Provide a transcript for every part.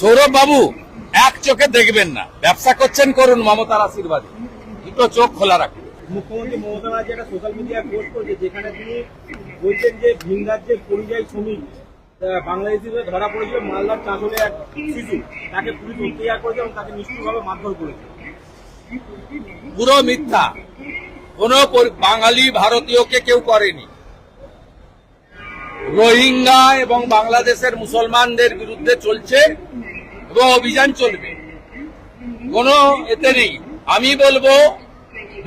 সৌরভ বাবু এক চোখে দেখবেন না। ব্যবসা করছেন করুন মমতার আশীর্বাদে। দুটো চোখ খোলা রাখুন। মুখ্যমন্ত্রী মমতা ব্যানার্জি একটা সোশ্যাল মিডিয়ায় পোস্ট করেছে যেখানে তিনি বলছেন যে ভিন রাজ্যের পরিযায়ী শ্রমিক বাংলাদেশিদের ধরা পড়েছিল মালদার চাঁচলে এক শিশু। তাকে পুলিশ অত্যাচার করেছে এবং তাকে নিষ্ঠুরভাবে মারধর করেছে। পুরো মিথ্যা। কোন বাঙালি ভারতীয়কে কেউ করেনি। রোহিঙ্গা এবং বাংলাদেশের মুসলমানদের বিরুদ্ধে চলছে অভিযান চলবে। কোনো এতে নেই। আমি বলব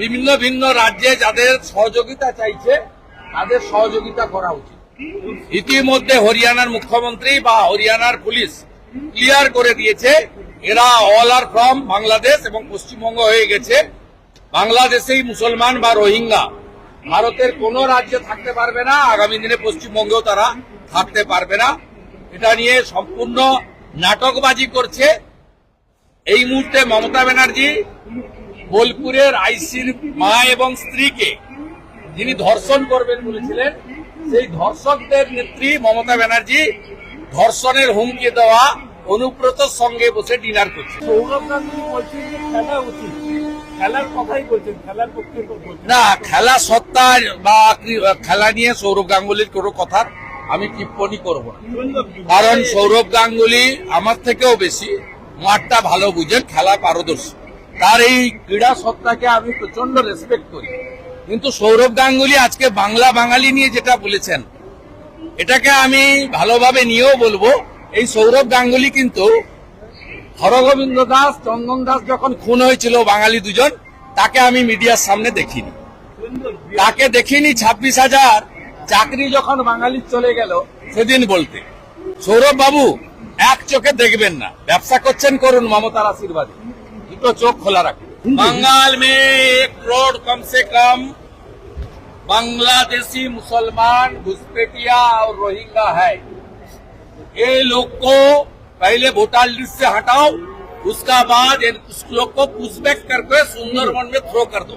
বিভিন্ন ভিন্ন রাজ্যে যাদের সহযোগিতা চাইছে, তাদের সহযোগিতা করা উচিত। ইতিমধ্যে হরিয়ানার মুখ্যমন্ত্রী বা হরিয়ানার পুলিশ ক্লিয়ার করে দিয়েছে, এরা অল আর ফ্রম বাংলাদেশ এবং পশ্চিমবঙ্গ হয়ে গেছে। বাংলাদেশেই মুসলমান বা রোহিঙ্গা, ভারতের কোন রাজ্যে থাকতে পারবে না, আগামী দিনে পশ্চিমবঙ্গেও তারা থাকতে পারবে না। এটা নিয়ে সম্পূর্ণ নাটকবাজি করছে। এই মুহূর্তে মমতা ব্যানার্জি বোলপুরের আইসির মা এবং স্ত্রীকে যিনি ধর্ষণ করবেন বলেছিলেন সেই ধর্ষকদের নেত্রী মমতা ব্যানার্জি ধর্ষণের হুমকি দেওয়া অনুব্রতর সঙ্গে বসে ডিনার করছে। সৌরভ গাঙ্গুলি বলছেন যে খেলা উচিত। খেলার কথাই বলছেন খেলার পক্ষে বলছেন। না খেলা সত্তা বা খেলা নিয়ে সৌরভ গাঙ্গুলির কোনো কথার আমি টিপ্পণী করব না। কারণ সৌরভ গাঙ্গুলি আমার থেকেও বেশি মাঠটা ভালো বুঝেন খেলা পারদর্শী। তার এই ক্রীড়া সত্তাকে আমি প্রচণ্ড রেসপেক্ট করি। কিন্তু সৌরভ গাঙ্গুলি আজকে বাংলা বাঙালি নিয়ে যেটা বলেছেন, এটাকে আমি ভালোভাবে নিয়েও বলব, এই সৌরভ গাঙ্গুলি কিন্তু হরগোবিন্দ দাস, চন্দন দাস যখন খুন হয়েছিল বাঙালি দুজন, তাকে আমি মিডিয়ার সামনে দেখিনি। তাকে দেখিনি ছাব্বিশ হাজার চাকরি যখন বাঙালির চলে গেল সেদিন বলতে সৌরভ বাবু এক চোখে দেখবেন না ব্যবসা করছেন করুন মমতার আশীর্বাদে দুটো চোখ খোলা রাখুন बंगाल में एक करोड़ कम से कम बांग्लादेशी मुसलमान घुसपैठिया और रोहिंगा है ये लोग को पहले वोटर लिस्ट से हटाओ उसका बाद इन- उस लोग को पुशबैक करके सुंदरवन में थ्रो कर दो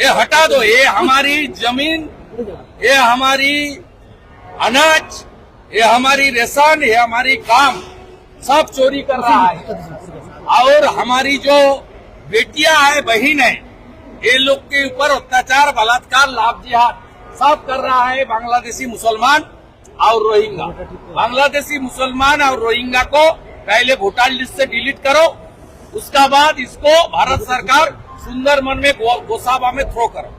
ये हटा दो ये हमारी जमीन ये हमारी अनाज, ये हमारी रेशन, ये हमारी काम सब चोरी कर रहा है। और हमारी जो बेटियाँ है, बहन है, ये लोग के ऊपर अत्याचार, बलात्कार लाभ जिहाद सब कर रहा है बांग्लादेशी मुसलमान और रोहिंगा बांग्लादेशी मुसलमान और रोहिंगा को पहले वोटर लिस्ट से डिलीट करो, उसका बाद इसको भारत सरकार सुंदरमन में गोसाबा में थ्रो करो।